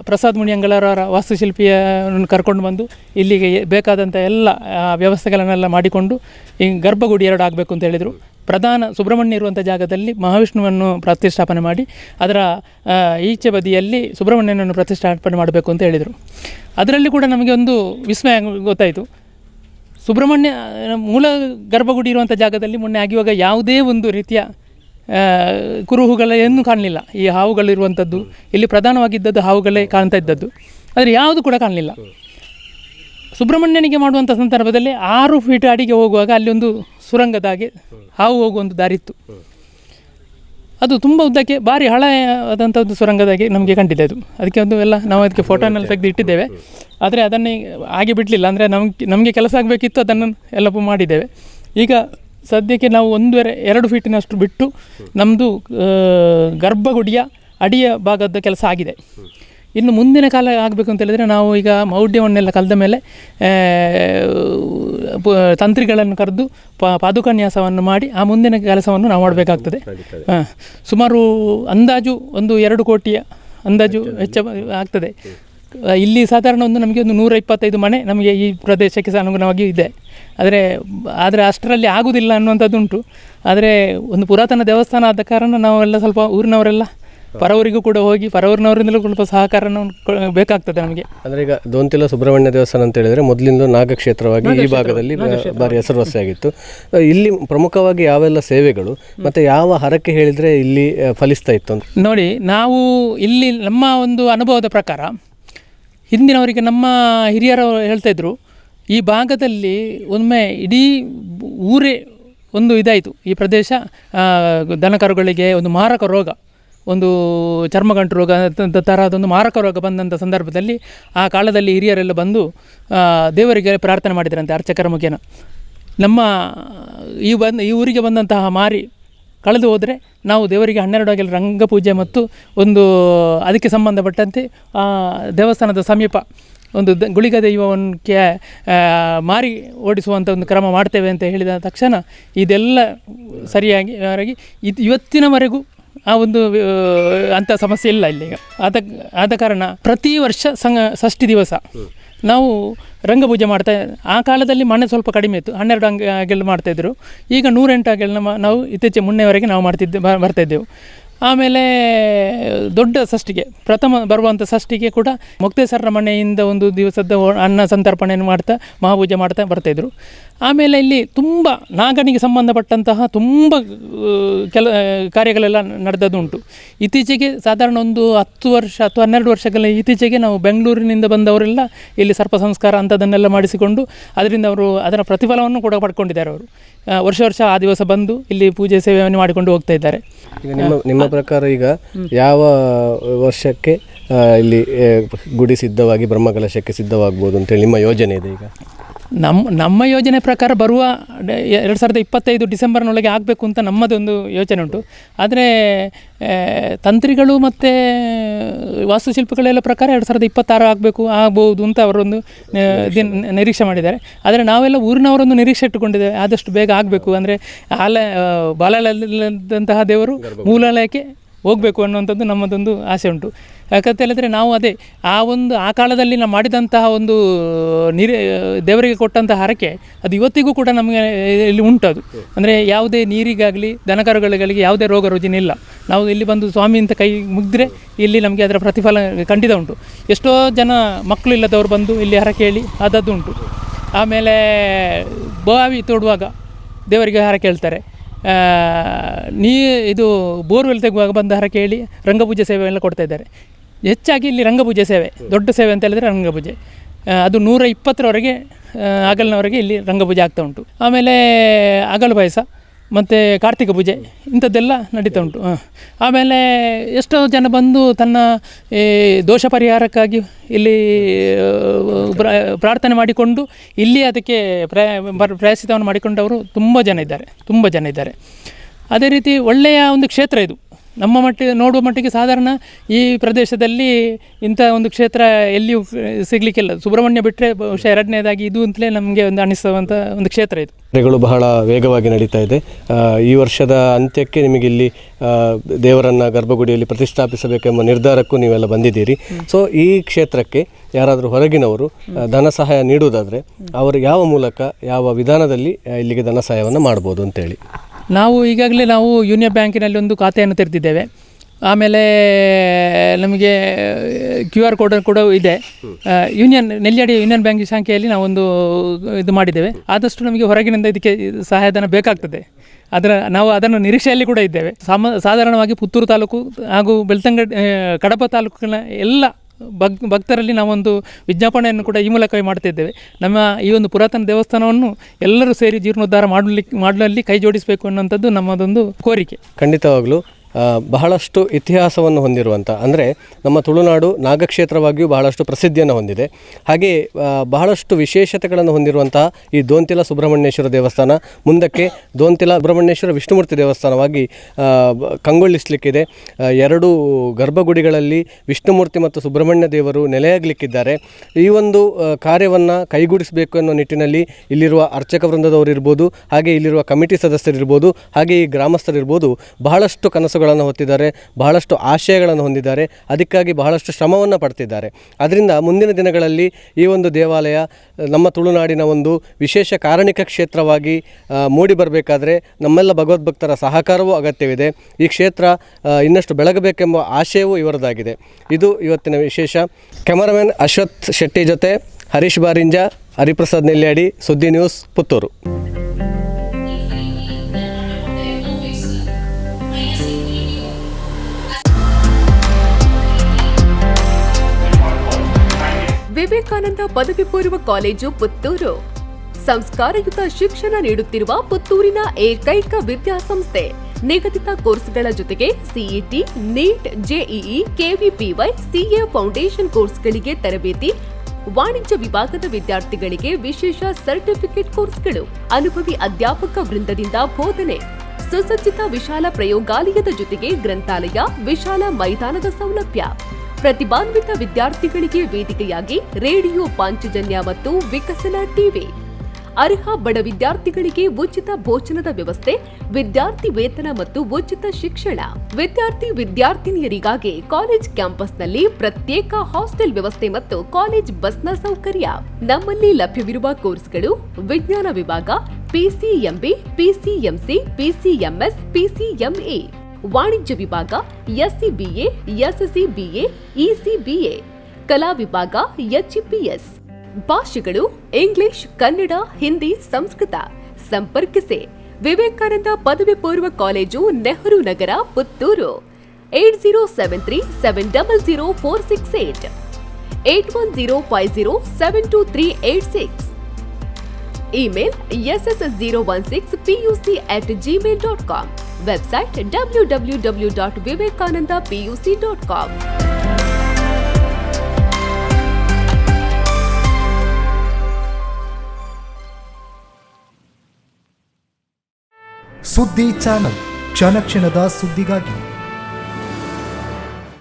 ಪ್ರಸಾದ್ ಮುನಿಯಂಗಳವರ ವಾಸ್ತುಶಿಲ್ಪಿಯನ್ನು ಕರ್ಕೊಂಡು ಬಂದು ಇಲ್ಲಿಗೆ ಬೇಕಾದಂಥ ಎಲ್ಲ ವ್ಯವಸ್ಥೆಗಳನ್ನೆಲ್ಲ ಮಾಡಿಕೊಂಡು ಈ ಗರ್ಭಗುಡಿ ಎರಡು ಆಗಬೇಕು ಅಂತ ಹೇಳಿದರು. ಪ್ರಧಾನ ಸುಬ್ರಹ್ಮಣ್ಯ ಇರುವಂಥ ಜಾಗದಲ್ಲಿ ಮಹಾವಿಷ್ಣುವನ್ನು ಪ್ರತಿಷ್ಠಾಪನೆ ಮಾಡಿ ಅದರ ಈಚೆ ಬದಿಯಲ್ಲಿ ಸುಬ್ರಹ್ಮಣ್ಯನನ್ನು ಪ್ರತಿಷ್ಠಾಪನೆ ಮಾಡಬೇಕು ಅಂತ ಹೇಳಿದರು. ಅದರಲ್ಲಿ ಕೂಡ ನಮಗೆ ಒಂದು ವಿಸ್ಮಯ ಗೊತ್ತಾಯಿತು. ಸುಬ್ರಹ್ಮಣ್ಯ, ಮೂಲ ಗರ್ಭಗುಡಿ ಇರುವಂಥ ಜಾಗದಲ್ಲಿ ಮೊನ್ನೆ ಆಗಿವಾಗ ಯಾವುದೇ ಒಂದು ರೀತಿಯ ಆ, ಕುರುಹುಗಳ ಏನೂ ಕಾಣಲಿಲ್ಲ. ಈ ಹಾವುಗಳಿರುವಂಥದ್ದು ಇಲ್ಲಿ ಪ್ರಧಾನವಾಗಿದ್ದದ್ದು ಹಾವುಗಳೇ ಕಾಣ್ತಾ ಇದ್ದದ್ದು. ಆದರೆ ಯಾವುದು ಕೂಡ ಕಾಣಲಿಲ್ಲ. ಸುಬ್ರಹ್ಮಣ್ಯನಿಗೆ ಮಾಡುವಂಥ ಸಂದರ್ಭದಲ್ಲಿ ಆರು ಫೀಟ್ ಅಡಿಗೆ ಹೋಗುವಾಗ ಅಲ್ಲಿ ಒಂದು ಸುರಂಗದ ಹಾಗೆ ಹಾವು ಹೋಗುವ ಒಂದು ದಾರಿ ಇತ್ತು ಅದು ತುಂಬ ಉದ್ದಕ್ಕೆ ಭಾರಿ ಹಳೆಯಾದಂಥ ಒಂದು ಸುರಂಗದಾಗಿ ನಮಗೆ ಕಂಡಿದೆ ಅದು. ಅದಕ್ಕೆ ಒಂದು ಎಲ್ಲ ನಾವು ಅದಕ್ಕೆ ಫೋಟೋನೆಲ್ಲ ತೆಗೆದು ಇಟ್ಟಿದ್ದೇವೆ. ಆದರೆ ಅದನ್ನೇ ಹಾಗೆ ಬಿಡಲಿಲ್ಲ. ಅಂದರೆ ನಮಗೆ ನಮಗೆ ಕೆಲಸ ಆಗಬೇಕಿತ್ತು ಅದನ್ನು ಎಲ್ಲವೂ ಮಾಡಿದ್ದೇವೆ. ಈಗ ಸದ್ಯಕ್ಕೆ ನಾವು ಒಂದುವರೆ ಎರಡು ಫೀಟಿನಷ್ಟು ಬಿಟ್ಟು ನಮ್ಮದು ಗರ್ಭಗುಡಿಯ ಅಡಿಯ ಭಾಗದ ಕೆಲಸ ಆಗಿದೆ. ಇನ್ನು ಮುಂದಿನ ಕಾಲ ಆಗಬೇಕು ಅಂತ ಹೇಳಿದರೆ ನಾವು ಈಗ ಮೌಢ್ಯವನ್ನೆಲ್ಲ ಕಲ್ದ ಮೇಲೆ ತಂತ್ರಿಗಳನ್ನು ಕರೆದು ಪ ಪಾದುಕನ್ಯಾಸವನ್ನು ಮಾಡಿ ಆ ಮುಂದಿನ ಕೆಲಸವನ್ನು ನಾವು ಮಾಡಬೇಕಾಗ್ತದೆ. ಸುಮಾರು ಅಂದಾಜು ಒಂದು ಎರಡು ಕೋಟಿಯ ಅಂದಾಜು ವೆಚ್ಚ ಆಗ್ತದೆ. ಇಲ್ಲಿ ಸಾಧಾರಣ ಒಂದು ನಮಗೆ ಒಂದು ನೂರ ಇಪ್ಪತ್ತೈದು ಮನೆ ನಮಗೆ ಈ ಪ್ರದೇಶಕ್ಕೆ ಸಹ ಅನುಗುಣವಾಗಿ ಇದೆ. ಆದರೆ ಆದರೆ ಅಷ್ಟರಲ್ಲಿ ಆಗುವುದಿಲ್ಲ ಅನ್ನುವಂಥದ್ದುಂಟು. ಆದರೆ ಒಂದು ಪುರಾತನ ದೇವಸ್ಥಾನ ಆದ ಕಾರಣ ನಾವೆಲ್ಲ ಸ್ವಲ್ಪ ಊರಿನವರೆಲ್ಲ ಪರವರಿಗೂ ಕೂಡ ಹೋಗಿ ಪರವರಿನವರಿಂದಲೂ ಸ್ವಲ್ಪ ಸಹಕಾರ ಬೇಕಾಗ್ತದೆ ನಮಗೆ. ಅಂದರೆ ಈಗ ದೋಂತಿಲ ಸುಬ್ರಹ್ಮಣ್ಯ ದೇವಸ್ಥಾನ ಅಂತ ಹೇಳಿದ್ರೆ ಮೊದಲಿಂದ ನಾಗಕ್ಷೇತ್ರವಾಗಿ ಈ ಭಾಗದಲ್ಲಿ ಬಾರಿ ಹೆಸರುವಾಸಿಯಾಗಿತ್ತು ಇಲ್ಲಿ ಪ್ರಮುಖವಾಗಿ ಯಾವೆಲ್ಲ ಸೇವೆಗಳು ಮತ್ತು ಯಾವ ಹರಕೆ ಹೇಳಿದರೆ ಇಲ್ಲಿ ಫಲಿಸ್ತಾ ಇತ್ತು ಅಂತ? ನೋಡಿ ನಾವು ಇಲ್ಲಿ ನಮ್ಮ ಒಂದು ಅನುಭವದ ಪ್ರಕಾರ ಹಿಂದಿನವರಿಗೆ ನಮ್ಮ ಹಿರಿಯರು ಹೇಳ್ತಾಯಿದ್ರು ಈ ಭಾಗದಲ್ಲಿ ಒಮ್ಮೆ ಇಡೀ ಊರೇ ಒಂದು ಇದಾಯಿತು. ಈ ಪ್ರದೇಶ ದನಕರುಗಳಿಗೆ ಒಂದು ಮಾರಕ ರೋಗ, ಒಂದು ಚರ್ಮಗಂಟು ರೋಗ ತರಹದೊಂದು ಮಾರಕ ರೋಗ ಬಂದಂಥ ಸಂದರ್ಭದಲ್ಲಿ ಆ ಕಾಲದಲ್ಲಿ ಹಿರಿಯರೆಲ್ಲ ಬಂದು ದೇವರಿಗೆ ಪ್ರಾರ್ಥನೆ ಮಾಡಿದ್ರಂತೆ ಅರ್ಚಕರ ಮುಖೇನ. ನಮ್ಮ ಈ ಬಂದ, ಈ ಊರಿಗೆ ಬಂದಂತಹ ಮಾರಿ ಕಳೆದು ಹೋದರೆ ನಾವು ದೇವರಿಗೆ ಹನ್ನೆರಡು ಆಗಲಿ ರಂಗಪೂಜೆ ಮತ್ತು ಒಂದು ಅದಕ್ಕೆ ಸಂಬಂಧಪಟ್ಟಂತೆ, ಆ, ದೇವಸ್ಥಾನದ ಸಮೀಪ ಒಂದು ದ, ಗುಳಿಗ ದೈವಕ್ಕೆ ಮಾರಿ ಓಡಿಸುವಂಥ ಒಂದು ಕ್ರಮ ಮಾಡ್ತೇವೆ ಅಂತ ಹೇಳಿದ ತಕ್ಷಣ ಇದೆಲ್ಲ ಸರಿಯಾಗಿ ಇದು ಇವತ್ತಿನವರೆಗೂ ಆ ಒಂದು ಅಂಥ ಸಮಸ್ಯೆ ಇಲ್ಲ ಇಲ್ಲಿಗ. ಆದ ಆದ ಕಾರಣ ಪ್ರತಿ ವರ್ಷ ಸಂಗ, ಷಷ್ಠಿ ದಿವಸ. ನಾವು ರಂಗಪೂಜೆ ಮಾಡ್ತಾ ಆ ಕಾಲದಲ್ಲಿ ಮನೆ ಸ್ವಲ್ಪ ಕಡಿಮೆ ಇತ್ತು. ಹನ್ನೆರಡು ಅಂಗ, ಗೆಲ್ಲು ಮಾಡ್ತಾಯಿದ್ರು ಈಗ ನೂರೆಂಟು ಆಗೆಲ್ಲ ನಾವು ಇತ್ತೀಚೆ ಮುನ್ನೆವರೆಗೆ ನಾವು ಮಾಡ್ತಿದ್ದೆ ಬರ್ತಾಯಿದ್ದೆವು ಆಮೇಲೆ ದೊಡ್ಡ ಷಷ್ಟಿಗೆ ಪ್ರಥಮ ಬರುವಂಥ ಷಷ್ಟಿಗೆ ಕೂಡ ಮುಕ್ತೇಶ್ವರರ ಮನೆಯಿಂದ ಒಂದು ದಿವಸದ ಅನ್ನ ಸಂತರ್ಪಣೆಯನ್ನು ಮಾಡ್ತಾ, ಮಹಾಪೂಜೆ ಮಾಡ್ತಾ ಬರ್ತಾಯಿದ್ರು ಆಮೇಲೆ ಇಲ್ಲಿ ತುಂಬ ನಾಗನಿಗೆ ಸಂಬಂಧಪಟ್ಟಂತಹ ತುಂಬ ಕೆಲ ಕಾರ್ಯಗಳೆಲ್ಲ ನಡೆದದುಂಟು ಇತ್ತೀಚೆಗೆ ಸಾಧಾರಣ ಒಂದು ಹತ್ತು ವರ್ಷ ಅಥವಾ ಹನ್ನೆರಡು ವರ್ಷಗಳ ಇತ್ತೀಚೆಗೆ ನಾವು ಬೆಂಗಳೂರಿನಿಂದ ಬಂದವರೆಲ್ಲ ಇಲ್ಲಿ ಸರ್ಪ ಸಂಸ್ಕಾರ ಅಂಥದ್ದನ್ನೆಲ್ಲ ಮಾಡಿಸಿಕೊಂಡು ಅದರಿಂದ ಅವರು ಅದರ ಪ್ರತಿಫಲವನ್ನು ಕೂಡ ಪಡ್ಕೊಂಡಿದ್ದಾರೆ ಅವರು. ವರ್ಷ ವರ್ಷ ಆ ದಿವಸ ಬಂದು ಇಲ್ಲಿ ಪೂಜೆ ಸೇವೆಯನ್ನು ಮಾಡಿಕೊಂಡು ಹೋಗ್ತಾ ಇದ್ದಾರೆ. ನಿಮ್ಮ ನಿಮ್ಮ ಪ್ರಕಾರ ಈಗ ಯಾವ ವರ್ಷಕ್ಕೆ ಇಲ್ಲಿ ಗುಡಿ ಸಿದ್ಧವಾಗಿ, ಬ್ರಹ್ಮಕಲಶಕ್ಕೆ ಸಿದ್ಧವಾಗ್ಬೋದು ಅಂತೇಳಿ ನಿಮ್ಮ ಯೋಜನೆ ಇದೆ ಈಗ? ನಮ್ಮ ನಮ್ಮ ಯೋಜನೆ ಪ್ರಕಾರ ಬರುವ ಎರಡು ಸಾವಿರದ ಇಪ್ಪತ್ತೈದು ಡಿಸೆಂಬರ್ನೊಳಗೆ ಆಗಬೇಕು ಅಂತ ನಮ್ಮದೊಂದು ಯೋಚನೆ ಉಂಟು. ಆದರೆ ತಂತ್ರಿಗಳು ಮತ್ತು ವಾಸ್ತುಶಿಲ್ಪಿಗಳೆಲ್ಲ ಪ್ರಕಾರ ಎರಡು ಸಾವಿರದ ಇಪ್ಪತ್ತಾರು ಆಗಬೇಕು ಆಗ್ಬೋದು ಅಂತ ಅವರೊಂದು ದಿನ ನಿರೀಕ್ಷೆ ಮಾಡಿದ್ದಾರೆ. ಆದರೆ ನಾವೆಲ್ಲ ಊರಿನವರೊಂದು ನಿರೀಕ್ಷೆ ಇಟ್ಟುಕೊಂಡಿದ್ದೇವೆ ಆದಷ್ಟು ಬೇಗ ಆಗಬೇಕು. ಅಂದರೆ ಆಲ ಬಾಲದಂತಹ ದೇವರು ಮೂಲಾಲಯಕ್ಕೆ ಹೋಗಬೇಕು ಅನ್ನುವಂಥದ್ದು ನಮ್ಮದೊಂದು ಆಸೆ ಉಂಟು. ಯಾಕಂತ ಹೇಳಿದ್ರೆ ನಾವು ಅದೇ ಆ ಒಂದು ಆ ಕಾಲದಲ್ಲಿ ನಾವು ಮಾಡಿದಂತಹ ಒಂದು ನೀರು ದೇವರಿಗೆ ಕೊಟ್ಟಂತಹ ಹರಕೆ ಅದು ಇವತ್ತಿಗೂ ಕೂಡ ನಮಗೆ ಇಲ್ಲಿ ಉಂಟದು. ಅಂದರೆ ಯಾವುದೇ ನೀರಿಗಾಗಲಿ ದನಕರುಗಳಿಗೆ ಯಾವುದೇ ರೋಗ ರುಜಿನ ಇಲ್ಲ. ನಾವು ಇಲ್ಲಿ ಬಂದು ಸ್ವಾಮಿ ಅಂತ ಕೈ ಮುಗಿದ್ರೆ ಇಲ್ಲಿ ನಮಗೆ ಅದರ ಪ್ರತಿಫಲ ಖಂಡಿತ ಉಂಟು. ಎಷ್ಟೋ ಜನ ಮಕ್ಕಳು ಇಲ್ಲದವರು ಬಂದು ಇಲ್ಲಿ ಹರಕೆ ಹೇಳಿ ಆದದ್ದು ಉಂಟು. ಆಮೇಲೆ ಬಾವಿ ತೋಡುವಾಗ ದೇವರಿಗೆ ಹರಕೆ ಹೇಳ್ತಾರೆ. ಆ, ನೀ ಇದು ಬೋರ್ವೆಲ್ ತೆಗುವಾಗ ಬಂದ ಹರಕೆ ಕೇಳಿ ರಂಗಪೂಜೆ ಸೇವೆ ಎಲ್ಲ ಕೊಡ್ತಾ ಇದ್ದಾರೆ. ಹೆಚ್ಚಾಗಿ ಇಲ್ಲಿ ರಂಗಪೂಜೆ ಸೇವೆ, ದೊಡ್ಡ ಸೇವೆ ಅಂತ ಹೇಳಿದ್ರೆ ರಂಗಪೂಜೆ. ಅದು ನೂರ ಇಪ್ಪತ್ತರವರೆಗೆ ಹಗಲಿನವರೆಗೆ ಇಲ್ಲಿ ರಂಗಪೂಜೆ ಆಗ್ತಾ ಉಂಟು. ಆಮೇಲೆ ಅಗಲು ಪಾಯಸ, ಮತ್ತು ಕಾರ್ತಿಕ ಪೂಜೆ, ಇಂಥದ್ದೆಲ್ಲ ನಡೀತಾ ಉಂಟು. ಆಮೇಲೆ ಎಷ್ಟೋ ಜನ ಬಂದು ತನ್ನ, ಈ, ದೋಷ ಪರಿಹಾರಕ್ಕಾಗಿ ಇಲ್ಲಿ ಪ್ರ- ಪ್ರಾರ್ಥನೆ ಮಾಡಿಕೊಂಡು ಇಲ್ಲಿ ಅದಕ್ಕೆ ಪ್ರಯ, ಬರ್- ಪ್ರಾಯಶ್ಚಿತ್ತವನ್ನು ಮಾಡಿಕೊಂಡವರು ತುಂಬ ಜನ ಇದ್ದಾರೆ, ತುಂಬ ಜನ ಇದ್ದಾರೆ. ಅದೇ ರೀತಿ ಒಳ್ಳೆಯ ಒಂದು ಕ್ಷೇತ್ರ ಇದು. ನಮ್ಮ ಮಟ್ಟಿಗೆ ನೋಡುವ ಮಟ್ಟಿಗೆ ಸಾಧಾರಣ ಈ ಪ್ರದೇಶದಲ್ಲಿ ಇಂಥ ಒಂದು ಕ್ಷೇತ್ರ ಎಲ್ಲಿಯೂ ಸಿಗಲಿಕ್ಕಿಲ್ಲ. ಸುಬ್ರಹ್ಮಣ್ಯ ಬಿಟ್ಟರೆ ಬಹುಶಃ ಎರಡನೇದಾಗಿ ಇದು ಅಂತಲೇ ನಮಗೆ ಒಂದು ಅನಿಸುವಂಥ ಒಂದು ಕ್ಷೇತ್ರ ಇದು. ಕಾರ್ಯಗಳು ಬಹಳ ವೇಗವಾಗಿ ನಡೀತಾ ಇದೆ. ಈ ವರ್ಷದ ಅಂತ್ಯಕ್ಕೆ ನಿಮಗೆ ಇಲ್ಲಿ ದೇವರನ್ನ ಗರ್ಭಗುಡಿಯಲ್ಲಿ ಪ್ರತಿಷ್ಠಾಪಿಸಬೇಕೆಂಬ ನಿರ್ಧಾರಕ್ಕೂ ನೀವೆಲ್ಲ ಬಂದಿದ್ದೀರಿ. ಸೊ ಈ ಕ್ಷೇತ್ರಕ್ಕೆ ಯಾರಾದರೂ ಹೊರಗಿನವರು ಧನ ಸಹಾಯ ನೀಡುವುದಾದರೆ, ಅವರು ಯಾವ ಮೂಲಕ, ಯಾವ ವಿಧಾನದಲ್ಲಿ ಇಲ್ಲಿಗೆ ಧನ ಸಹಾಯವನ್ನು ಮಾಡ್ಬೋದು ಅಂತೇಳಿ. ನಾವು ಈಗಾಗಲೇ ನಾವು ಯೂನಿಯನ್ ಬ್ಯಾಂಕಿನಲ್ಲಿ ಒಂದು ಖಾತೆಯನ್ನು ತೆರೆದಿದ್ದೇವೆ. ಆಮೇಲೆ, ನಮಗೆ ಕ್ಯೂ ಆರ್ ಕೋಡ್ ಕೂಡ ಇದೆ. ಯೂನಿಯನ್, ನೆಲ್ಲಿಯಡಿ ಯೂನಿಯನ್ ಬ್ಯಾಂಕ್ ಶಾಖೆಯಲ್ಲಿ ನಾವೊಂದು ಇದು ಮಾಡಿದ್ದೇವೆ. ಆದಷ್ಟು ನಮಗೆ ಹೊರಗಿನಿಂದ ಇದಕ್ಕೆ ಸಹಾಯಧನ ಬೇಕಾಗ್ತದೆ. ಅದರ, ನಾವು ಅದನ್ನು ನಿರೀಕ್ಷೆಯಲ್ಲಿ ಕೂಡ ಇದ್ದೇವೆ. ಸಾಮ, ಸಾಧಾರಣವಾಗಿ ಪುತ್ತೂರು ತಾಲೂಕು ಹಾಗೂ ಬೆಳ್ತಂಗಡಿ ಕಡಪ ತಾಲೂಕಿನ ಎಲ್ಲ ಭಕ್ ಭಕ್ತರಲ್ಲಿ ನಾವೊಂದು ವಿಜ್ಞಾಪನೆಯನ್ನು ಕೂಡ ಈ ಮೂಲಕವೇ ಮಾಡ್ತಿದ್ದೇವೆ. ನಮ್ಮ ಈ ಒಂದು ಪುರಾತನ ದೇವಸ್ಥಾನವನ್ನು ಎಲ್ಲರೂ ಸೇರಿ ಜೀರ್ಣೋದ್ಧಾರ ಮಾಡಲಿಕ್ಕೆ ಮಾಡಲಲ್ಲಿ ಕೈ ಜೋಡಿಸಬೇಕು ಅನ್ನೋಂಥದ್ದು ನಮ್ಮದೊಂದು ಕೋರಿಕೆ. ಖಂಡಿತವಾಗಲೂ. ಬಹಳಷ್ಟು ಇತಿಹಾಸವನ್ನು ಹೊಂದಿರುವಂಥ ಅಂದರೆ ನಮ್ಮ ತುಳುನಾಡು ನಾಗಕ್ಷೇತ್ರವಾಗಿಯೂ ಬಹಳಷ್ಟು ಪ್ರಸಿದ್ಧಿಯನ್ನು ಹೊಂದಿದೆ. ಹಾಗೆ ಬಹಳಷ್ಟು ವಿಶೇಷತೆಗಳನ್ನು ಹೊಂದಿರುವಂತಹ ಈ ದೋಂತಿಲ ಸುಬ್ರಹ್ಮಣ್ಯೇಶ್ವರ ದೇವಸ್ಥಾನ, ಮುಂದಕ್ಕೆ ದೋಂತಿಲ ಸುಬ್ರಹ್ಮಣ್ಯೇಶ್ವರ ವಿಷ್ಣುಮೂರ್ತಿ ದೇವಸ್ಥಾನವಾಗಿ ಕಂಗೊಳಿಸಲಿಕ್ಕಿದೆ ಎರಡು ಗರ್ಭಗುಡಿಗಳಲ್ಲಿ ವಿಷ್ಣುಮೂರ್ತಿ ಮತ್ತು ಸುಬ್ರಹ್ಮಣ್ಯ ದೇವರು ನೆಲೆಯಾಗಲಿಕ್ಕಿದ್ದಾರೆ. ಈ ಒಂದು ಕಾರ್ಯವನ್ನು ಕೈಗೂಡಿಸಬೇಕು ಅನ್ನೋ ನಿಟ್ಟಿನಲ್ಲಿ ಇಲ್ಲಿರುವ ಅರ್ಚಕ ವೃಂದದವರು ಇರ್ಬೋದು ಹಾಗೆ ಇಲ್ಲಿರುವ ಕಮಿಟಿ ಸದಸ್ಯರಿರ್ಬೋದು, ಹಾಗೆ ಈ ಗ್ರಾಮಸ್ಥರಿರ್ಬೋದು, ಬಹಳಷ್ಟು ಕನಸುಗಳನ್ನು ಹೊತ್ತಿದ್ದಾರೆ, ಬಹಳಷ್ಟು ಆಶಯಗಳನ್ನು ಹೊಂದಿದ್ದಾರೆ, ಅದಕ್ಕಾಗಿ ಬಹಳಷ್ಟು ಶ್ರಮವನ್ನು ಪಡ್ತಿದ್ದಾರೆ. ಅದರಿಂದ ಮುಂದಿನ ದಿನಗಳಲ್ಲಿ ಈ ಒಂದು ದೇವಾಲಯ, ನಮ್ಮ ತುಳುನಾಡಿನ ಒಂದು ವಿಶೇಷ ಕಾರಣಿಕ ಕ್ಷೇತ್ರವಾಗಿ ಮೂಡಿ ಬರಬೇಕಾದ್ರೆ ನಮ್ಮೆಲ್ಲ ಭಗವದ್ಭಕ್ತರ ಸಹಕಾರವೂ ಅಗತ್ಯವಿದೆ. ಈ ಕ್ಷೇತ್ರ ಇನ್ನಷ್ಟು ಬೆಳಗಬೇಕೆಂಬ ಆಶಯವೂ ಇವರದಾಗಿದೆ. ಇದು ಇವತ್ತಿನ ವಿಶೇಷ. ಕ್ಯಾಮರಾಮನ್ ಅಶ್ವಥ್ ಶೆಟ್ಟಿ ಜೊತೆ ಹರೀಶ್ ಬಾರಿಂಜ, ಹರಿಪ್ರಸಾದ್ ನೆಲ್ಯಾಡಿ ಸುದ್ದಿ ನ್ಯೂಸ್ ಪುತ್ತೂರು. ವಿವೇಕಾನಂದ ಪದವಿ ಪೂರ್ವ ಕಾಲೇಜು ಪುತ್ತೂರು. ಸಂಸ್ಕಾರಯುತ ಶಿಕ್ಷಣ ನೀಡುತ್ತಿರುವ ಪುತ್ತೂರಿನ ಏಕೈಕ ವಿದ್ಯಾಸಂಸ್ಥೆ. ನಿಗದಿತ ಕೋರ್ಸ್ಗಳ ಜೊತೆಗೆ CET, NEET, JEE, KVPY, CA foundation ಕೋರ್ಸ್ಗಳಿಗೆ ತರಬೇತಿ, ವಾಣಿಜ್ಯ ವಿಭಾಗದ ವಿದ್ಯಾರ್ಥಿಗಳಿಗೆ ವಿಶೇಷ ಸರ್ಟಿಫಿಕೇಟ್ ಕೋರ್ಸ್ಗಳು, ಅನುಭವಿ ಅಧ್ಯಾಪಕ ವೃಂದದಿಂದ ಬೋಧನೆ, ಸುಸಜ್ಜಿತ ವಿಶಾಲ ಪ್ರಯೋಗಾಲಯದ ಜೊತೆಗೆ ಗ್ರಂಥಾಲಯ, ವಿಶಾಲ ಮೈದಾನದ ಸೌಲಭ್ಯ. ಪ್ರತಿಭಾನ್ವಿತ ವಿದ್ಯಾರ್ಥಿಗಳಿಗೆ ವೇದಿಕೆಯಾಗಿ ರೇಡಿಯೋ ಪಾಂಚಜನ್ಯ ಮತ್ತು ವಿಕಸನ ಟಿವಿ. ಅರ್ಹ ಬಡ ವಿದ್ಯಾರ್ಥಿಗಳಿಗೆ ಉಚಿತ ಭೋಜನದ ವ್ಯವಸ್ಥೆ, ವಿದ್ಯಾರ್ಥಿ ವೇತನ ಮತ್ತು ಉಚಿತ ಶಿಕ್ಷಣ. ವಿದ್ಯಾರ್ಥಿ ವಿದ್ಯಾರ್ಥಿನಿಯರಿಗಾಗಿ ಕಾಲೇಜ್ ಕ್ಯಾಂಪಸ್ನಲ್ಲಿ ಪ್ರತ್ಯೇಕ ಹಾಸ್ಟೆಲ್ ವ್ಯವಸ್ಥೆ ಮತ್ತು ಕಾಲೇಜ್ ಬಸ್ನ ಸೌಕರ್ಯ. ನಮ್ಮಲ್ಲಿ ಲಭ್ಯವಿರುವ ಕೋರ್ಸ್ಗಳು ವಿಜ್ಞಾನ ವಿಭಾಗ ಪಿಸಿಎಂಬಿ ಪಿಸಿಎಂಸಿ ಪಿಸಿಎಂಎಸ್ ಪಿಸಿಎಂಎ ವಾಣಿಜ್ಯ ವಿಭಾಗ, ಎಸ್ಸಿಬಿಎ, ಎಸ್ಎಸ್ಸಿಬಿಎ, ಇಸಿಬಿಎ, ಕಲಾ ವಿಭಾಗ, ಎಚ್ಇಪಿಎಸ್. ಭಾಷೆಗಳು ಇಂಗ್ಲಿಷ್, ಕನ್ನಡ, ಹಿಂದಿ, ಸಂಸ್ಕೃತ. ಸಂಪರ್ಕಿಸಿ. ವಿವೇಕಾನಂದ ಪದವಿ ಪೂರ್ವ college, Nehru Nagar, Puttur. Eight zero seven three seven double zero four six eight. Eight one zero five zero seven two three eight six. email S S zero one six PUC at Gmail dot com website W W W dot Vivekananda PUC dot com ಸುದ್ದಿ channel ಕ್ಷಣ ಕ್ಷಣದ ಸುದ್ದಿಗಾಗಿ